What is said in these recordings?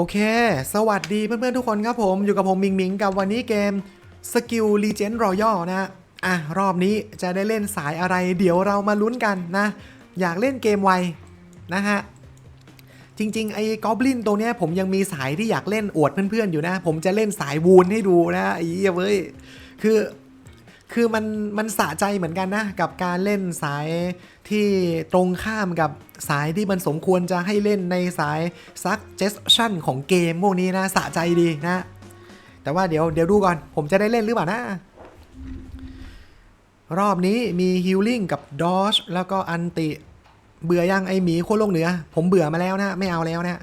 โอเค สวัสดีเพื่อนๆทุกคนครับผม อยู่กับผมมิงมิงกับวันนี้เกม Skill Legend Royal นะอะ รอบนี้จะได้เล่นสายอะไร เดี๋ยวเรามาลุ้นกันนะ อยากเล่นเกมไวนะฮะ จริงๆ ไอ้กอบลินตัวเนี้ยผมยังมีสายที่อยากเล่นอวดเพื่อนๆอยู่นะ ผมจะเล่นสายวูนให้ดูนะไอ้เหี้ยเว้ย คือ คือมันมันสะใจเหมือนกันนะ กับการเล่นสายที่ตรงข้ามกับสายที่มันสมควรจะให้เล่นในสายซักเจสชั่นของเกมพวกนี้นะสะใจดีนะ แต่ว่าเดี๋ยวเดี๋ยวดูก่อน ผมจะได้เล่นหรือเปล่านะ รอบนี้มีฮิลลิ่งกับดอ e แล้วก็อันติเบื่อยังไอหมีโคตรโลกเหนือ ผมเบื่อมาแล้วนะ ไม่เอาแล้วนะ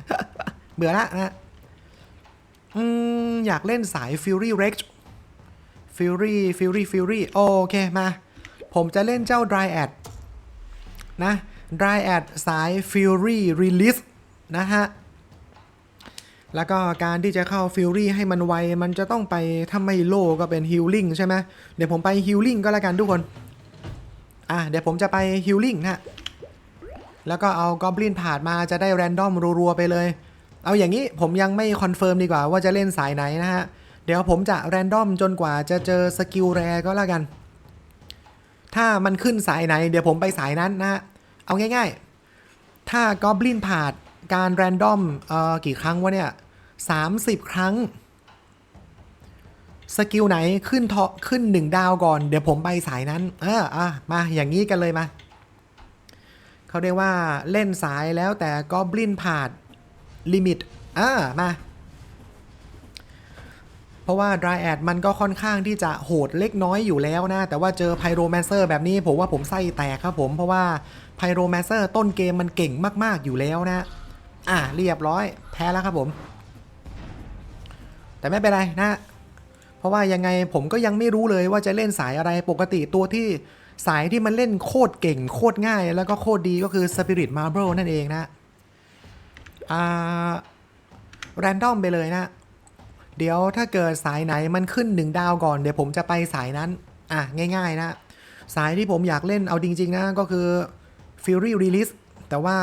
เบื่อละนะอืมอยากเล่นสายฟิวรี่เร็ก Fury Rex Fury Fury Fury โอเคมา ผมจะเล่นเจ้า Dryad นะ Dryad สาย Fury Release นะฮะ แล้วก็การที่จะเข้า Fury ให้มันไว มันจะต้องไปถ้าไม่โลก็เป็น Healing ใช่ไหมเดี๋ยวผมไป Healing ก็แล้วกันทุกคน อะเดี๋ยวผมจะไป Healing นะแล้วก็เอา Goblin ผ่านมาจะได้ Random รัวๆไปเลย เอาอย่างนี้ผมยังไม่คอนเฟิร์มดีกว่าว่าจะเล่นสายไหนนะฮะ เดี๋ยวผมจะแรนดอมจนกว่าจะเจอสกิลแรก็แล้วกัน ถ้ามันขึ้นสายไหน เดี๋ยวผมไปสายนั้นนะฮะ เอาง่ายๆ ถ้ากอบลินผ่านการแรนดอมเอ่อกี่ครั้งวะเนี่ย30ครั้ง สกิลไหนขึ้นเทาะขึ้น1ดาวก่อน เดี๋ยวผมไปสายนั้น เอออะมาอย่างนี้กันเลยมา เขาเรียกว่าเล่นสายแล้วแต่กอบลินผ่านลิมิตอ่ามา เพราะว่า Dryad มันก็ค่อนข้างที่จะโหดเล็กน้อยอยู่แล้วนะ แต่ว่าเจอ Pyromancer แบบนี้ผมว่าผมไส้แตกครับผมเพราะว่า Pyromancer ต้นเกมมันเก่งมากๆอยู่แล้วนะ อะเรียบร้อยแพ้แล้วครับผม แต่ไม่เป็นไรนะ เพราะว่ายังไงผมก็ยังไม่รู้เลยว่าจะเล่นสายอะไรปกติตัวที่สายที่มันเล่นโคตรเก่งโคตรง่าย แล้วก็โคตรดีก็คือ Spirit Marble นั่นเองนะ อ่า แรนดอมไปเลยนะ เดี๋ยวถ้าเกิดสายไหนมันขึ้นหนึ่งดาวก่อน เดี๋ยวผมจะไปสายนั้น อะ ง่าย ๆ นะ สายที่ผมอยากเล่นเอาจริง ๆ นะ ก็คือ Fury Release แต่ว่า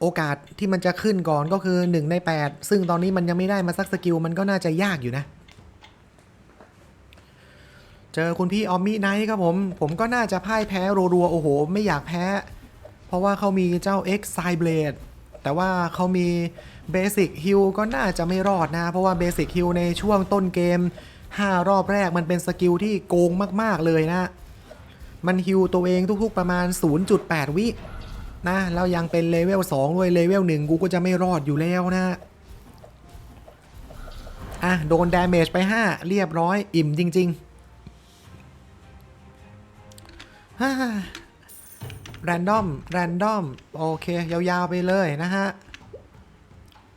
โอกาสที่มันจะขึ้นก่อนก็คือ 1 ใน 8 ซึ่งตอนนี้มันยังไม่ได้มาสักสกิล มันก็น่าจะยากอยู่นะ เจอคุณพี่ออมมี่ไนท์ครับผม ผมก็น่าจะพ่ายแพ้รัวๆ โอ้โห ไม่อยากแพ้ เพราะว่าเขามีเจ้า X side Blade แต่ว่าเขามี เบสิ c ฮิลก็น่าจะไม่รอดนะ เพราะว่าเบสิ c ฮิลในช่วงต้นเกม 5 รอบแรกมันเป็นสกิลที่โกงมากๆเลยนะ มันฮิลตัวเองทุกๆประมาณ 0.8 วินะแล้วยังเป็นเลเวล2ด้วยเลเวล1กูก็จะไม่รอดอยู่แล้วนะอะโดนดาเมจไป 5 เรียบร้อยอิ่มจริงๆฮ่าแรนดอม แรนดอม โอเค ยาวๆไปเลยนะฮะ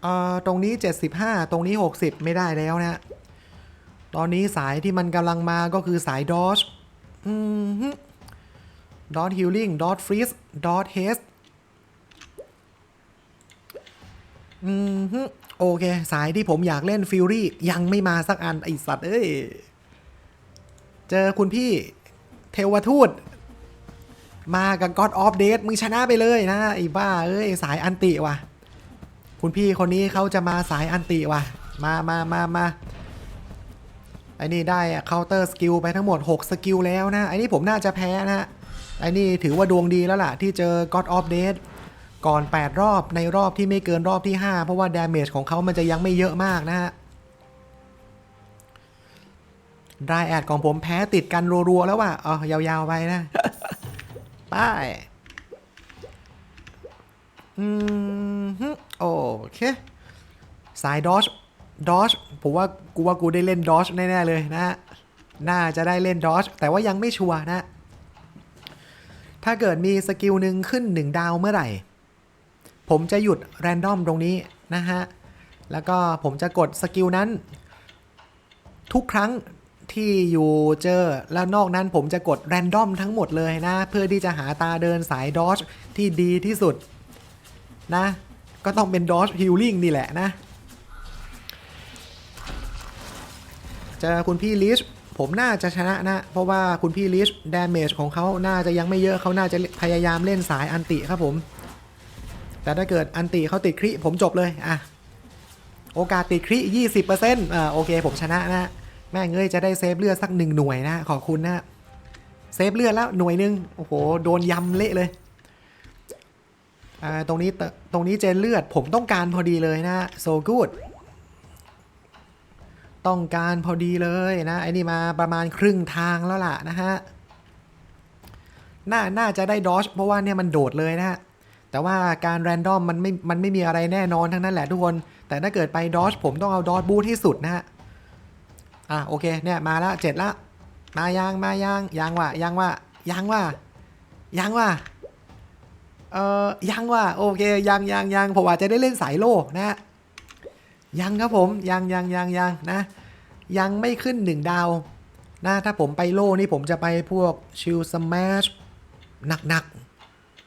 เอ่อตรงนี้ 75 ตรงนี้ 60 ไม่ได้แล้วนะ ตอนนี้สายที่มันกำลังมาก็คือสายดอ e อืมดอ e ฮิลลิ่งดอ e ฟรีสดอ e เฮสอืมฮึโอเค สายที่ผมอยากเล่นฟิลลี่ยังไม่มาสักอัน ไอสัตว์ เอ้ย เจอคุณพี่เทวทูต มากับ God of Death มึงชนะไปเลยนะ ไอ้บ้า เอ้ย สายอันติว่ะ คุณพี่คนนี้เขาจะมาสายอันติว่ะ มามามามาไอ้นี่ได้เคาน์เตอร์สกิลไปทั้งหมด 6 สกิลแล้วนะ ไอ้นี่ผมน่าจะแพ้นะไอ้นี่ถือว่าดวงดีแล้วล่ะ ที่เจอ God of Death ก่อน 8 รอบในรอบที่ไม่เกินรอบที่ 5 เพราะว่าดาเมจของเขามันจะยังไม่เยอะมากนะฮะไดแอดของผมแพ้ติดกันรัวๆแล้วว่ะเอ๋อ ยาวๆไปนะไป้าย อืมฮึโอเค สายดอชดอชผมว่ากูว่ากูได้เล่นดอชแน่ ๆ เลยนะฮะ น่าจะได้เล่นดอชแต่ว่ายังไม่ชัวร์นะ ถ้าเกิดมีสกิลหนึ่งขึ้น 1 ดาวเมื่อไหร่ ผมจะหยุดแรนดอมตรงนี้นะฮะ แล้วก็ผมจะกดสกิลนั้น ทุกครั้งที่อยู่เจอแล้วนอกนั้นผมจะกดแรนดอมทั้งหมดเลยนะ เพื่อที่จะหาตาเดินสายดอ e ที่ดีที่สุด นะ ก็ต้องเป็นดอ e ฮิลลิ่งนี่แหละนะ เจอคุณพี่ลิชผมน่าจะชนะนะ เพราะว่าคุณพี่ลิชดาเมจของเขาน่าจะยังไม่เยอะเขาน่าจะพยายามเล่นสายอันติครับผม แต่ถ้าเกิดอันติเขาติดคริผมจบเลยอะโอกาสติดคริยี่สิบเปอร์เซ็นต์อ่าโอเคผมชนะนะแม่เอ้ยจะได้เซฟเลือดสักหนึ่งหน่วยนะขอบคุณนะเซฟเลือดแล้วหน่วยนึง โอ้โห โดนยำเละเลย อ่าตรงนี้ตรงนี้เจนเลือดผมต้องการพอดีเลยนะ so good ต้องการพอดีเลยนะไอ้นี่มาประมาณครึ่งทางแล้วล่ะนะฮะน่าน่าจะได้ดอชเพราะว่าเนี่ยมันโดดเลยนะฮะแต่ว่าการแรนดอมมันไม่มันไม่มีอะไรแน่นอนทั้งนั้นแหละทุกคน แต่ถ้าเกิดไปดอชผมต้องเอาดอชบูทที่สุดนะฮะอะโอเคเนี่ยมาละเจ็ดละ มายังมายังยังว่ะยังว่ะยังว่ะยังว่ะ เออยังว่ะโอเคยังยังยังผมอาจจะได้เล่นสายโลนะ ยังครับผมยังยังยังยังนะ ยังไม่ขึ้นหนึ่งดาวนะถ้าผมไปโลนี่ผมจะไปพวกชิลสมาชหนัก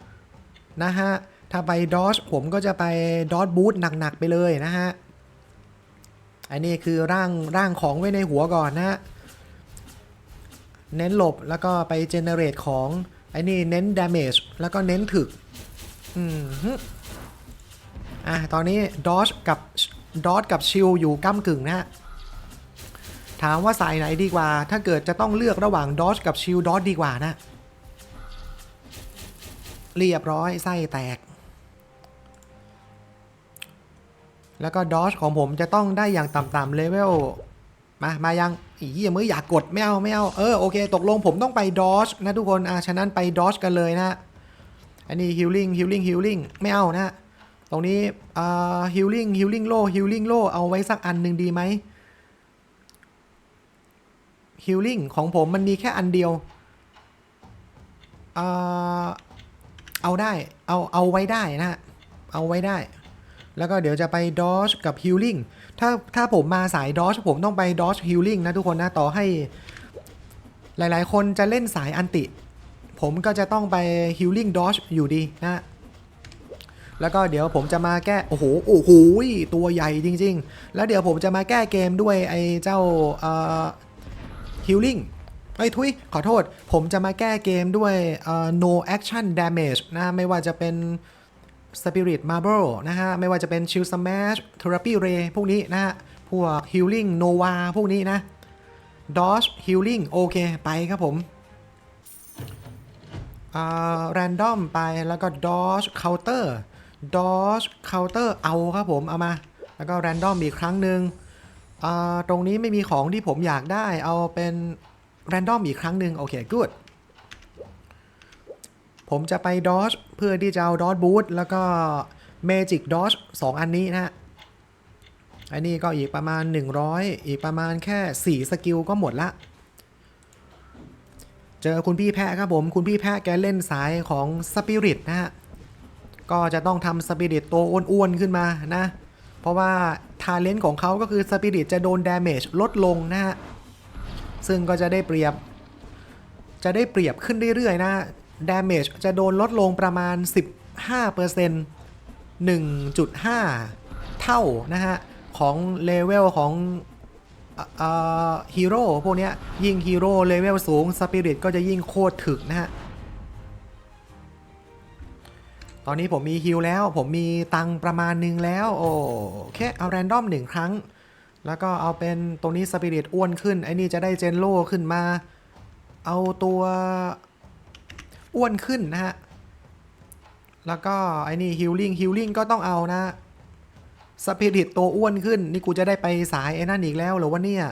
ๆนะฮะถ้าไปดอ e ผมก็จะไปดอ e บูทหนักๆไปเลยนะฮะอันนี้คือร่างร่างของไว้ในหัวก่อนนะเน้นหลบแล้วก็ไปเจเนเรตของไอ้นี่เน้น damage แล้วก็เน้นถึก อืมอะตอนนี้ดอ e กับดอ e กับชิลอยู่ก้ากึ่งนะฮะถามว่าสายไหนดีกว่า ถ้าเกิดจะต้องเลือกระหว่างดอ e กับชิลดอ e ดีกว่านะ เรียบร้อยไส้แตก แล้วก็ดอ e ของผมจะต้องได้อย่างต่ำๆเลเวลมา มายังอีเหี้ยมืออยากกดไม่เอาไม่เอา เออโอเค ตกลงผมต้องไปดอ e นะทุกคนอะฉะนั้นไปดอ e กันเลยนะ อันนี้ฮิลลิ่งฮิลลิ่งฮิลลิ่งไม่เอานะ ตรงนี้อ่าฮิลลิ่งฮิลลิ่งโลฮิลลิ่งโลเอาไว้สักอันหนึ่งดีไหมฮิลลิ่งของผมมันมีแค่อันเดียวอ่าเอาได้ เอา เอาไว้ได้นะ เอาไว้ได้ แล้วก็เดี๋ยวจะไปดอ e กับฮิลลิ่งถ้า ถ้าผมมาสายดอ e ผมต้องไปดอ e ฮิลลิ่งนะทุกคนนะ ต่อให้ หลาย ๆ คนจะเล่นสายอันติ ผมก็จะต้องไปฮิลลิ่งดอ e อยู่ดีนะแล้วก็เดี๋ยวผมจะมาแก้ โอ้โห โอ้โห ตัวใหญ่จริง ๆ แล้วเดี๋ยวผมจะมาแก้เกมด้วยไอ้เจ้าเอ่อฮิลลิ่งไอ้ทุยขอโทษ ผมจะมาแก้เกมด้วยเอ่อ no action damage นะไม่ว่าจะเป็น Spirit Marble นะฮะ ไม่ว่าจะเป็น Shield Smash Therapy Ray พวกนี้นะฮะ พวก Healing Nova พวกนี้นะ Dodge Healing โอเค ไปครับผม อ่า Random ไปแล้วก็ Dodge Counter Dodge Counter เอาครับผมเอามา แล้วก็ Random อีกครั้งหนึ่งอ่าตรงนี้ไม่มีของที่ผมอยากได้เอาเป็น Random อีกครั้งหนึ่งโอเค good ผมจะไปดอ e เพื่อที่จะเอาดอ e บูทแล้วก็ Magic d o สสองอันนี้นะฮะอันนี้ก็อีกประมาณ 100 อีกประมาณแค่ 4 สกิลก็หมดละ เจอคุณพี่แพะครับผม คุณพี่แพะแกเล่นสายของสปิริตนะฮะ ก็จะต้องทำสปิริตตัวอ้วนๆขึ้นมานะ เพราะว่าทาเลนต์ของเขาก็คือสปิริตจะโดนดาเมจลดลงนะฮะ ซึ่งก็จะได้เปรียบ จะได้เปรียบขึ้นเรื่อยๆนะ damage จะโดนลดลงประมาณ 15% 1.5 เท่านะฮะ ของเลเวลของ ฮีโร่พวกเนี้ยยิ่งฮีโร่เลเวลสูงสปิริตก็จะยิ่งโคตรถึกนะฮะ ตอนนี้ผมมีฮิลแล้ว ผมมีตังประมาณนึงแล้ว โอเค เอาแรนดอมหนึ่งครั้ง แล้วก็เอาเป็นตรงนี้สปิริตอ้วนขึ้น ไอ้นี่จะได้เจนโลขึ้นมา เอาตัวอ้วนขึ้นนะฮะ แล้วก็ไอ้นี่ฮิลลิ่งฮิลลิ่งก็ต้องเอานะ สปิริตตัวอ้วนขึ้น นี่กูจะได้ไปสายไอ้นั่นอีกแล้วหรอวะเนี่ย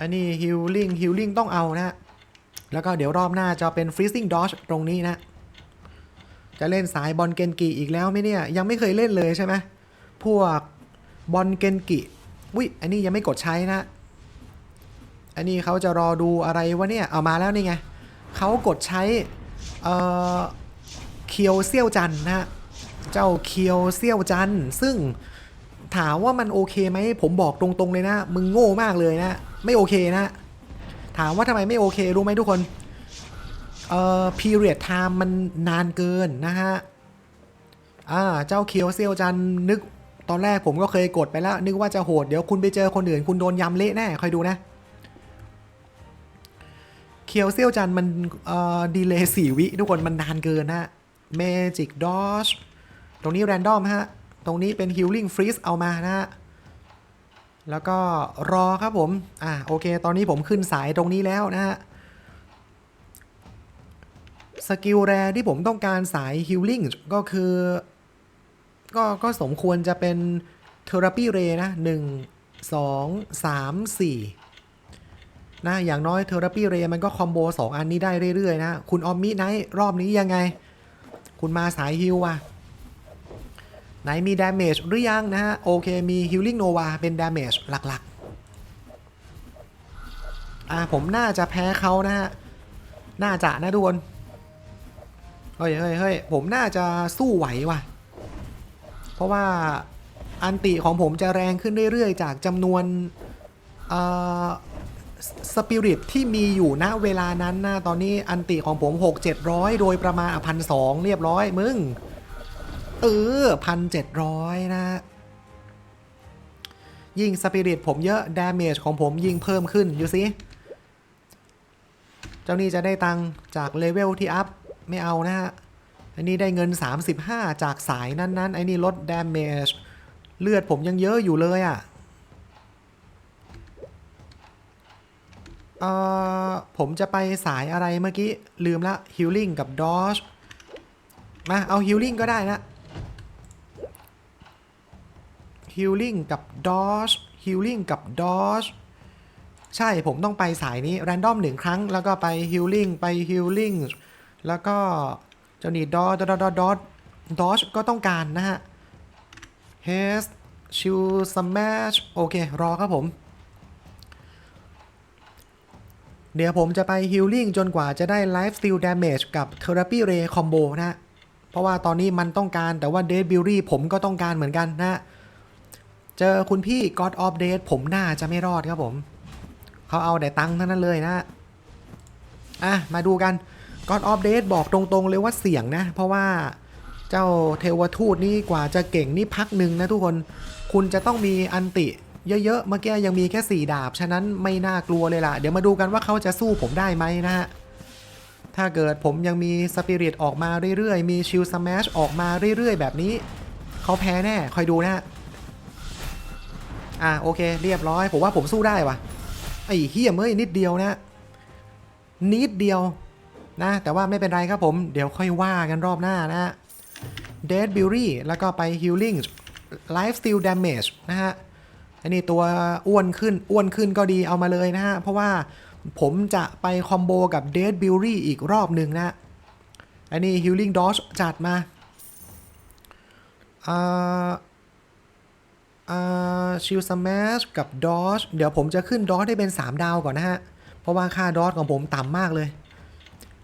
อันนี้ฮิลลิ่งฮิลลิ่งต้องเอานะ แล้วก็เดี๋ยวรอบหน้าจะเป็นฟรีซิ่งดอ e ตรงนี้นะ จะเล่นสายบอลเกนกิอีกแล้วไหมเนี่ย ยังไม่เคยเล่นเลยใช่ไหมพวกบอลเกนกิวิอันนี้ยังไม่กดใช้นะ อันนี้เขาจะรอดูอะไรวะเนี่ย เอามาแล้วนี่ไงเขากดใช้เอ่อเคียวเซี่ยวจันนะฮะ เจ้าเคียวเซี่ยวจันซึ่งถามว่ามันโอเคไหมผมบอกตรงๆเลยนะ มึงโง่มากเลยนะ ไม่โอเคนะ ถามว่าทำไมไม่โอเครู้ไหมทุกคน เอ่อ period time มันนานเกินนะฮะ อ่า เจ้าเคียวเซี่ยวจันนึกตอนแรกผมก็เคยกดไปแล้ว นึกว่าจะโหด เดี๋ยวคุณไปเจอคนอื่น คุณโดนยำเละแน่คอยดูนะ เคียวเซี่ยวจันมันเอ่อดีเลย์สี่วิทุกคนมันนานเกินนะเมจิกดอ e ตรงนี้แรนดอมฮะ ตรงนี้เป็น Healing Freeze เอามานะฮะ แล้วก็รอครับผม อ่าโอเค ตอนนี้ผมขึ้นสายตรงนี้แล้วนะฮะ สกิลแรที่ผมต้องการสาย Healing ก็คือ ก็ก็สมควรจะเป็น Therapy Ray นะ1 2 3 4นะอย่างน้อย Therapy Ray มันก็คอมโบ 2 อันนี้ได้เรื่อย ๆ นะ คุณออมมิไนท์รอบนี้ยังไง คุณมาสายฮิลว่ะ ไหนมี damage หรือยังนะฮะ โอเคมี healing nova เป็น damage หลักๆ อ่าผมน่าจะแพ้เขานะฮะ น่าจะนะทุกคนเฮ้ยเฮ้ยเฮ้ยผมน่าจะสู้ไหวว่ะ เพราะว่าอันติของผมจะแรงขึ้นเรื่อยๆ จากจำนวนสปิริตที่มีอยู่ณเวลานั้นนะตอนนี้อันติของผม 6 700 โดยประมาณพันสองเรียบร้อยมึง เออพันเจ็ดร้อยนะยิงสปิริตผมเยอะดาเมจของผมยิงเพิ่มขึ้นอยู่สิ เจ้านี่จะได้ตังจากเลเวลที่อัพ ไม่เอานะฮะอันนี้ได้เงิน 35 จากสายนั้นๆไอ้นี่ลดดาเมจเลือดผมยังเยอะอยู่เลยอะ่ะเอ่อผมจะไปสายอะไรเมื่อกี้ ลืมละ Healing กับ Dodge มาเอา Healing ก็ได้นะ ฮิลลิ่งกับดอชฮิลลิ่งกับดอชใช่ผมต้องไปสายนี้แรนดอมหนึ่งครั้ง แล้วก็ไปฮิลลิ่งไปฮิลลิ่งแล้วก็เจ้านี่ดอดดอดอดดอชก็ต้องการนะฮะเฮสชิลสม a s h โอเค รอครับผม เดี๋ยวผมจะไปฮิลลิ่งจนกว่าจะได้ไลฟ์สติลดาเมจกับเทอราปีเรคอมโบนะ เพราะว่าตอนนี้มันต้องการแต่ว่าเดดบิลลี่ผมก็ต้องการเหมือนกันนะ เจอคุณพี่ God of d a t ผมน่าจะไม่รอดครับผม เขาเอาแต่ตังค์ทั้งนั้นเลยนะ อะ มาดูกัน God of d a t บอกตรงๆเลยว่าเสี่ยงนะ เพราะว่าเจ้าเทวทูตนี่กว่าจะเก่งนี่พักหนึ่งนะทุกคน คุณจะต้องมีอันติเยอะๆ เมื่อกี้ยังมีแค่ 4 ดาบ ฉะนั้นไม่น่ากลัวเลยล่ะ เดี๋ยวมาดูกันว่าเขาจะสู้ผมได้ไหมนะฮะ ถ้าเกิดผมยังมีสปิริตออกมาเรื่อยๆ มีชิลสมชออกมาเรื่อยๆ แบบนี้ เขาแพ้แน่ คอยดูนะฮะ อะโอเค เรียบร้อย ผมว่าผมสู้ได้วะไอ้เฮียเมื่อนิดเดียวนะ นิดเดียวนะ แต่ว่าไม่เป็นไรครับผม เดี๋ยวค่อยว่ากันรอบหน้านะ Dead Beauty แล้วก็ไป Healing Life Steal Damage นะฮะอันนี้ตัวอ้วนขึ้นอ้วนขึ้นก็ดีเอามาเลยนะฮะ เพราะว่าผมจะไปคอมโบกับ Dead Beauty อีกรอบหนึ่งนะอันนี้ Healing Dodge จัดมาอ่า ชิลสมาชกับดอ e เดี๋ยวผมจะขึ้นดอ e ให้เป็น 3 ดาวก่อนนะฮะ เพราะว่าค่าดอ e ของผมต่ำมากเลย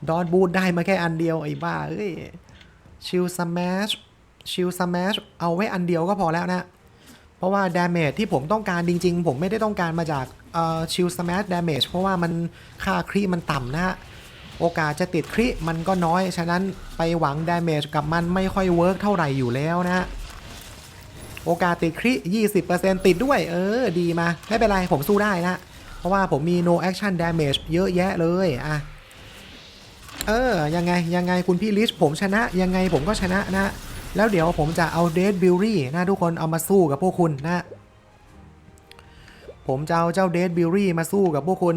ดอ e บูทได้มาแค่อันเดียว ไอ้บ้าเอ้ยชิลสมาชชิลสมาชเอาไว้อันเดียวก็พอแล้วนะ เพราะว่าดาเมจที่ผมต้องการจริง ๆ ผมไม่ได้ต้องการมาจากชิลสมาชดาเมจเพราะว่ามันค่าครีมันต่ำนะฮะโอกาสจะติดคริมันก็น้อย ฉะนั้นไปหวังดาเมจกับมันไม่ค่อยเวิร์กเท่าไหร่อยู่แล้วนะฮะ โอกาสติดคริ20%ติดด้วย เออ ดีมา ไม่เป็นไร ผมสู้ได้นะ เพราะว่าผมมี no action damage เยอะแยะเลยอะเออ ยังไง ยังไงคุณพี่ลิชผมชนะ ยังไงผมก็ชนะนะ แล้วเดี๋ยวผมจะเอา Dead b u r y นะทุกคนเอามาสู้กับพวกคุณนะ ผมจะเอาเจ้า Dead b u r y มาสู้กับพวกคุณ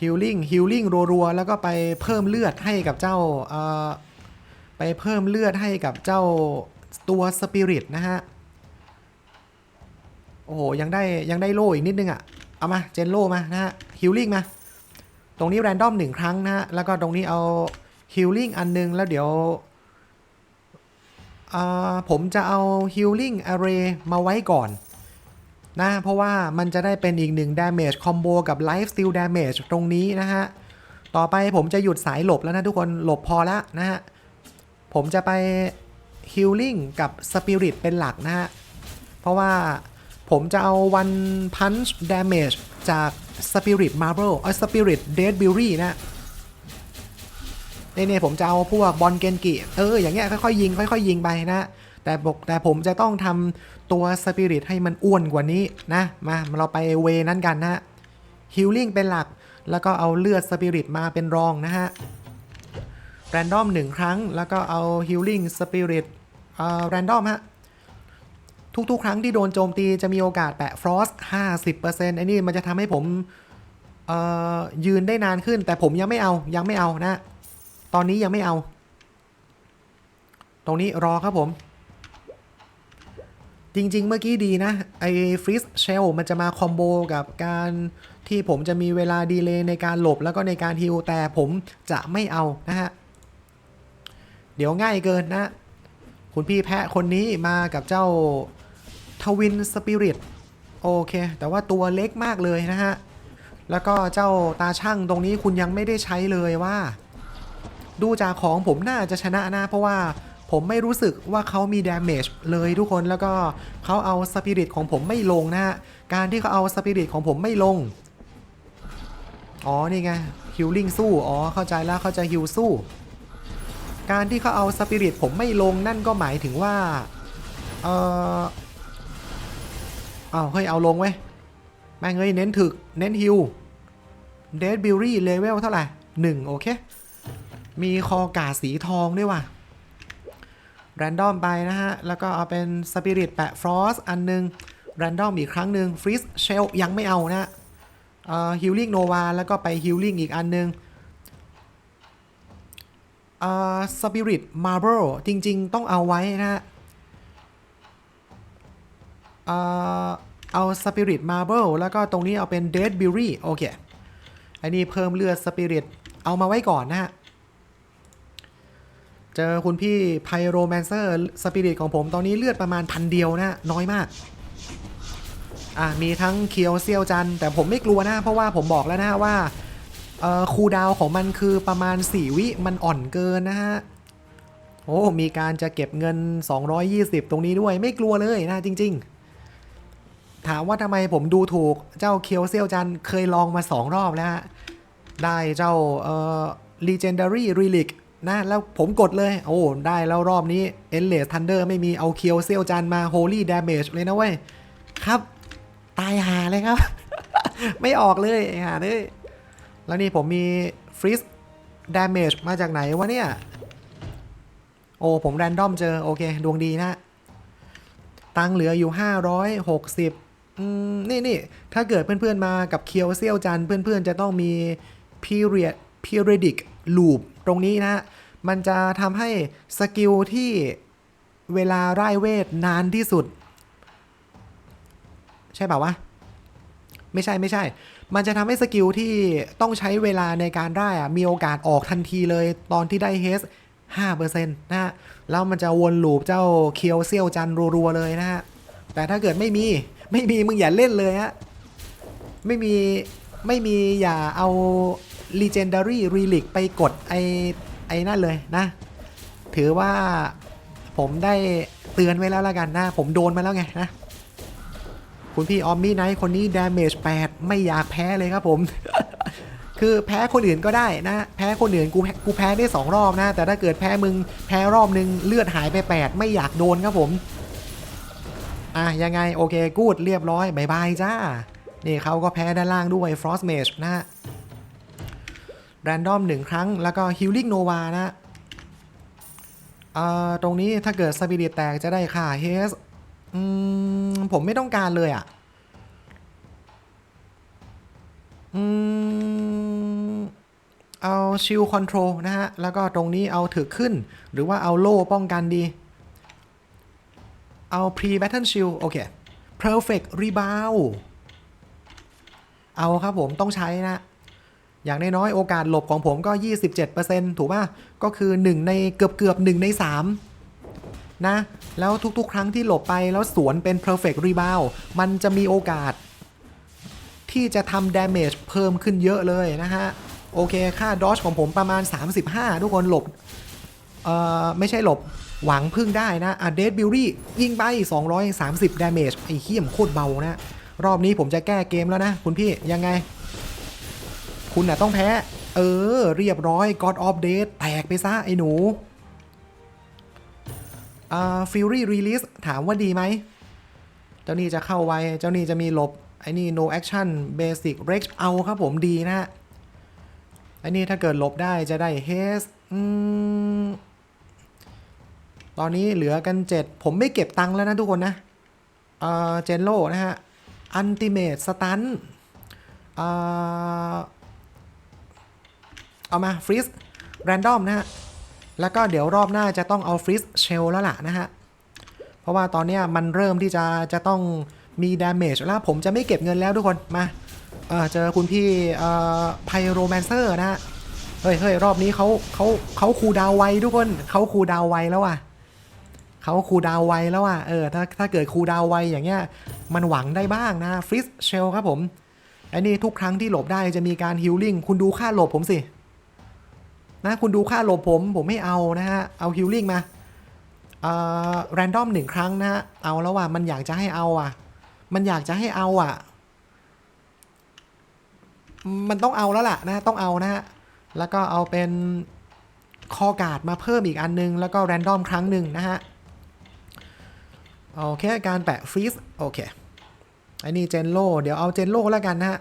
Healing Healing รัวๆ แล้วก็ไปเพิ่มเลือดให้กับเจ้าเอ่อ เพิ่มเลือดให้กับเจ้าตัวสปิริตนะฮะ โอ้โห ยังได้ยังได้โล่อีกนิดนึงอะ่ะ เอามา เจนโล่มานะฮะฮิลลิ่งมา ตรงนี้แรนดอมหนึ่งครั้งนะฮะ แล้วก็ตรงนี้เอาฮิลลิ่งอันนึง แล้วเดี๋ยวผมจะเอาฮิลลิ่งอาร์เรย์มาไว้ก่อนนะเพราะว่ามันจะได้เป็นอีกหนึ่ง damage combo กับ life steal damage ตรงนี้นะฮะ ต่อไปผมจะหยุดสายหลบแล้วนะทุกคนหลบพอแล้วนะฮะ ผมจะไป Healing กับ Spirit เป็นหลักนะฮะ เพราะว่าผมจะเอา One Punch Damage จาก Spirit Marble เอ้ย Spirit Dead Beauty นะเนี่ยผมจะเอาพวกบอลเกนกิเอออย่างเงี้ยค่อยๆยิงค่อยๆยิงไปนะ แต่บอกแต่ผมจะต้องทำตัว Spirit ให้มันอ้วนกว่านี้นะ มาเราไปเวนั้นกันนะ Healing เป็นหลัก แล้วก็เอาเลือด Spirit มาเป็นรองนะฮะ แรนดอมหนึ่งครั้ง แล้วก็เอา Healing Spirit เอ่อแรนดอมฮะ ทุกๆ ครั้งที่โดนโจมตีจะมีโอกาสแปะ Frost 50%ไอ้นี่มันจะทำให้ผมยืนได้นานขึ้น แต่ผมยังไม่เอายังไม่เอานะ ตอนนี้ยังไม่เอา ตรงนี้รอครับผม จริง ๆ เมื่อกี้ดีนะ ไอ้ฟรีสเชลมันจะมาคอมโบกับการที่ผมจะมีเวลาดีเลย์ในการหลบแล้วก็ในการฮิลแต่ผมจะไม่เอานะฮะ เดี๋ยวง่ายเกินนะ คุณพี่แพะคนนี้มากับเจ้าทวินสปิริตโอเค แต่ว่าตัวเล็กมากเลยนะฮะ แล้วก็เจ้าตาช่างตรงนี้คุณยังไม่ได้ใช้เลยว่า ดูจากของผมน่าจะชนะนะ เพราะว่าผมไม่รู้สึกว่าเขามีดาเมจเลยทุกคนแล้วก็เขาเอาสปิริตของผมไม่ลงนะฮะ การที่เขาเอาสปิริตของผมไม่ลง อ๋อ นี่ไงฮิลลิ่งสู้ อ๋อ เข้าใจแล้ว เขาจะฮิลสู้ การที่เขาเอาสปิริตผมไม่ลงนั่นก็หมายถึงว่า เออเอาเฮ้ยเอาลงไว้แม่งเอ้ยเน้นถึก เน้นฮิลเดดบิลลี่เลเวลเท่าไหร่หนึ่งโอเค มีคอกาสีทองด้วยว่ะแรนดอมไปนะฮะ แล้วก็เอาเป็นสปิริตแปะฟรอสอันหนึงแรนดอมอีกครั้งหนึ่งฟรีสเชลยังไม่เอานะเอ่อฮิลลิ่งโนวาแล้วก็ไปฮิลลิ่งอีกอันหนึง อ่อสปิริตมาร์เบิลจริง ๆ ต้องเอาไว้นะฮะเอ่อเอาสปิริตมาร์เบิลแล้วก็ตรงนี้เอาเป็นเดดบิลลี่โอเคอันนี้เพิ่มเลือดสปิริตเอามาไว้ก่อนนะฮะเจอคุณพี่ไพโรแมนเซอร์สปิริตของผมตอนนี้เลือดประมาณพันเดียวนะน้อยมากอะมีทั้งเคียวเซียวจัน แต่ผมไม่กลัวนะ เพราะว่าผมบอกแล้วนะว่า เอ่อคูดาวของมันคือประมาณ 4 วิมันอ่อนเกินนะฮะ โอ้ มีการจะเก็บเงิน 220 ตรงนี้ด้วยไม่กลัวเลยนะจริง ๆ ถามว่าทำไมผมดูถูกเจ้าเคียวเซียวจันเคยลองมา 2 รอบแล้วฮะ ได้เจ้าเอ่อ legendary relic นะแล้วผมกดเลย โอ้ ได้แล้วรอบนี้ endless thunder ไม่มีเอาเคียวเซียวจันมา holy damage เลยนะเว้ย ครับ ตายหาเลยครับ ไม่ออกเลยหาเลย แล้วนี่ผมมี freeze damage มาจากไหนวะเนี่ย โอ้ ผมแรนดอมเจอ โอเค ดวงดีนะ ตังเหลืออยู่ 560อืมนี่นี่ถ้าเกิดเพื่อนๆมากับเคียวเซียวจันเพื่อนๆจะต้องมี period periodic loop ตรงนี้นะ มันจะทำให้สกิลที่เวลาไร้เวทนานที่สุด ใช่ป่าวะ ไม่ใช่ไม่ใช่ มันจะทำให้สกิลที่ต้องใช้เวลาในการได้อะมีโอกาสออกทันทีเลยตอนที่ได้เฮส5%นะฮะ แล้วมันจะวนลูปเจ้าเคียวเซียวจันรัวๆเลยนะฮะ แต่ถ้าเกิดไม่มีไม่มีมึงอย่าเล่นเลยฮะ ไม่มีไม่มีอย่าเอา Legendary Relic ไปกดไอไอ้นั่นเลยนะ ถือว่าผมได้เตือนไว้แล้วละกันนะ ผมโดนมาแล้วไงนะ คุณพี่ออมมี่ไนท์คนนี้ damage 8ไม่อยากแพ้เลยครับผม คือแพ้คนอื่นก็ได้นะ แพ้คนอื่นกูแพ้กูแพ้ได้ 2 รอบนะ แต่ถ้าเกิดแพ้มึงแพ้รอบนึงเลือดหายไป 8 ไม่อยากโดนครับผม อะยังไงโอเคกูดเรียบร้อยบายบายจ้า นี่เขาก็แพ้ด้านล่างด้วย Frost Mage นะแรนดอมหนึ่งครั้งแล้วก็ Healing Nova นะอ่อตรงนี้ถ้าเกิดสปิริตแตกจะได้ค่าเฮส อืมผมไม่ต้องการเลยอะ อืม เอาชิลคอนโทรลนะฮะ แล้วก็ตรงนี้เอาถือขึ้น หรือว่าเอาโล่ป้องกันดี เอา pre battle shield โอเค perfect rebound เอาครับผมต้องใช้นะ อย่างน้อยๆโอกาสหลบของผมก็ 27%ถูกป่ะ ก็คือ 1 ในเกือบเกือบ1ใน 3 นะ แล้วทุกๆ ครั้งที่หลบไปแล้วสวนเป็น perfect rebound มันจะมีโอกาส ที่จะทำ damage เพิ่มขึ้นเยอะเลยนะฮะ โอเค ค่า dodge ของผมประมาณ 35 ทุกคนหลบ เอ่อ ไม่ใช่หลบหวังพึ่งได้นะอะเดดบิลลี่ยิงไป 230 damage ไอ้เขี้ยมโคตรเบานะ รอบนี้ผมจะแก้เกมแล้วนะ คุณพี่ยังไง คุณน่ะต้องแพ้ เออ เรียบร้อย God of Death แตกไปซะไอ้หนู อ่า Fury Release ถามว่าดีไหม เจ้านี่จะเข้าไวเจ้านี่จะมีหลบ ไอ้นี่ no action basic rex เอาครับผมดีนะไอ้นี่ถ้าเกิดหลบได้จะได้ haste อืมตอนนี้เหลือกัน 7 ผมไม่เก็บตังค์แล้วนะทุกคนนะเอ่อเจนโลนะฮะ อันติเมตสตันเอ่อเอามาฟรีสแรนดอมนะฮะ แล้วก็เดี๋ยวรอบหน้าจะต้องเอาฟรีสเชลแล้วล่ะนะฮะ เพราะว่าตอนนี้มันเริ่มที่จะจะต้องมีดาเมจแล้วผมจะไม่เก็บเงินแล้วทุกคนมาเเจอคุณพี่ไพโรแมนเซอร์นะฮะเฮ้ยเฮ้ยรอบนี้เขาเขาเขาคูดาวไวทุกคนเขาคูดาวไวแล้วอะเขาคูดาวไวแล้วอะเออถ้าถ้าเกิดคูดาวไวอย่างเงี้ยมันหวังได้บ้างนะฟริสเชลครับผมไอ้นี่ทุกครั้งที่หลบได้จะมีการฮิลลิ่งคุณดูค่าหลบผมสิ นะ คุณดูค่าหลบผม ผมไม่เอานะฮะ เอาฮิลลิ่งมาเอ่อแรนดอมหนึ่งครั้งนะฮะ เอาแล้วว่ะ มันอยากจะให้เอาอะ มันอยากจะให้เอาอะ มันต้องเอาแล้วล่ะนะ ต้องเอานะฮะ แล้วก็เอาเป็นคอการ์ดมาเพิ่มอีกอันนึง แล้วก็แรนดอมครั้งหนึ่งนะฮะ โอเค การแปะฟรีสโอเคไอ้นี่เจนโล เดี๋ยวเอาเจนโลแล้วกันนะฮะ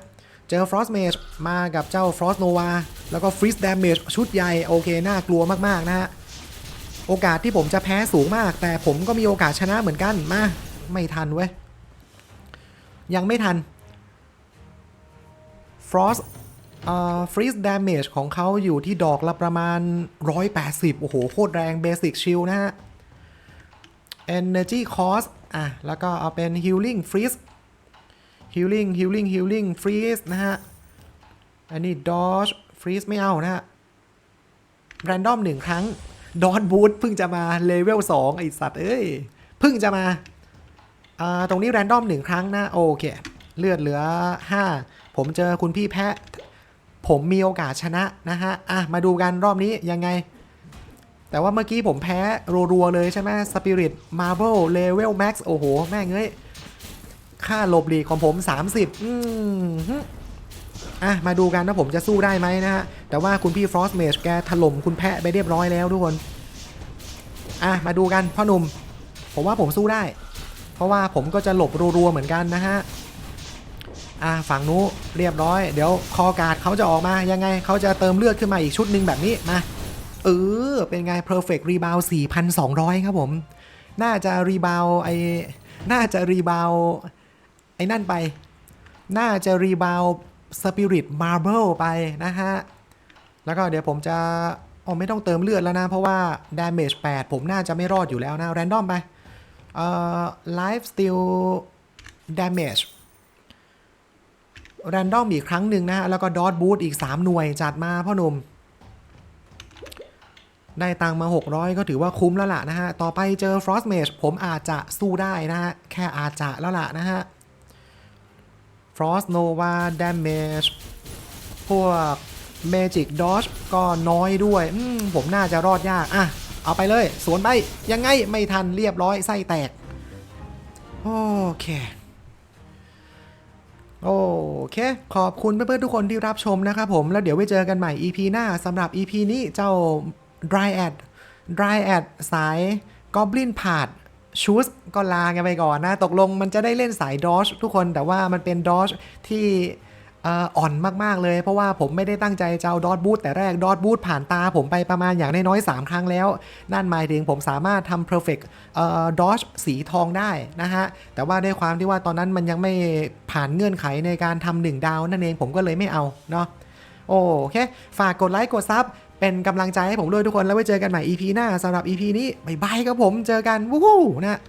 เจอ Frost Mage มากับเจ้า Frost Nova แล้วก็ Freeze Damage ชุดใหญ่โอเค น่ากลัวมาก ๆ นะฮะ โอกาสที่ผมจะแพ้สูงมาก แต่ผมก็มีโอกาสชนะเหมือนกัน มา ไม่ทันเว้ย ยังไม่ทัน Frost เอ่อ Freeze Damage ของเขาอยู่ที่ดอกละประมาณ 180 โอ้โห โคตรแรง Basic Shield นะฮะ Energy Cost อะ แล้วก็เอาเป็น Healing Freeze Healing Healing Healing Freeze นะฮะ อันนี้ Dodge Freeze ไม่เอานะฮะ Random หนึ่งครั้งดอนบูทเพิ่งจะมาเลเวล2ไอสัตว์เอ้ยเพิ่งจะมาอ่าตรงนี้ Random หนึ่งครั้งนะโอเค เลือดเหลือ 5 ผมเจอคุณพี่แพะ ผมมีโอกาสชนะนะฮะ อะ มาดูกันรอบนี้ยังไง แต่ว่าเมื่อกี้ผมแพ้รัวๆเลยใช่ไหม Spirit Marvel Level Max โอ้โห แม่งเอ้ย ค่าหลบหลีกของผม 30 อืมอะ มาดูกันว่าผมจะสู้ได้ไหมนะฮะ แต่ว่าคุณพี่ Frost Mage แกถล่มคุณแพะไปเรียบร้อยแล้วทุกคน อะ มาดูกันพ่อหนุ่ม ผมว่าผมสู้ได้ เพราะว่าผมก็จะหลบรัวๆเหมือนกันนะฮะ อะ ฝั่งนู้นเรียบร้อย เดี๋ยวคอการ์ดเขาจะออกมายังไงเขาจะเติมเลือดขึ้นมาอีกชุดหนึ่งแบบนี้มาเออ เป็นไง perfect rebound 4,200 ครับผม น่าจะรีบาวไอน่าจะรีบาว ไอ้นั่นไป น่าจะรีบาวสปิริตมาร์เบิลไปนะฮะ แล้วก็เดี๋ยวผมจะอ๋อไม่ต้องเติมเลือดแล้วนะ เพราะว่า damage 8ผมน่าจะไม่รอดอยู่แล้วนะ แรนดอมไปเอ่อ life steal damage แรนดอมอีกครั้งหนึ่งนะฮะ แล้วก็ดอ b บู t อีก 3 หน่วยจัดมาพ่อหนุ่ม ได้ตังมา 600 ก็ถือว่าคุ้มแล้วล่ะนะฮะ ต่อไปเจอ Frost Mage ผมอาจจะสู้ได้นะฮะ แค่อาจจะแล้วล่ะนะฮะ Frost Nova Damage พวก Magic Dodge ก็น้อยด้วยอืมผมน่าจะรอดยาก อะ เอาไปเลย สวนไป ยังไงไม่ทันเรียบร้อยไส้แตก โอเค โอเค ขอบคุณเพื่อนๆทุกคนที่รับชมนะครับผม แล้วเดี๋ยวไว้เจอกันใหม่ EP หน้าสำหรับ EP นี้เจ้า Dryad Dryad สาย Goblin ผาด ชูสก็ลากันไปก่อนนะ ตกลงมันจะได้เล่นสายดอ e ทุกคนแต่ว่ามันเป็นดอ e ที่อ่อนมาก ๆ เลย เพราะว่าผมไม่ได้ตั้งใจจะเอาดอ e บูทแต่แรกดอ e บูทผ่านตาผมไปประมาณอย่างน้อยๆ3ครั้งแล้ว นั่นหมายถึงผมสามารถทำ perfect เอ่อดอ e สีทองได้นะฮะ แต่ว่าด้วยความที่ว่าตอนนั้นมันยังไม่ผ่านเงื่อนไขในการทำหนึ่งดาวนั่นเองผมก็เลยไม่เอาเนาะโอเค ฝากกดไลค์กดซับ เป็นกำลังใจให้ผมด้วยทุกคนแล้วไว้เจอกันใหม่ EP หน้าสำหรับ EP นี้บ๊ายบายครับผมเจอกันวู้ฮู้นะ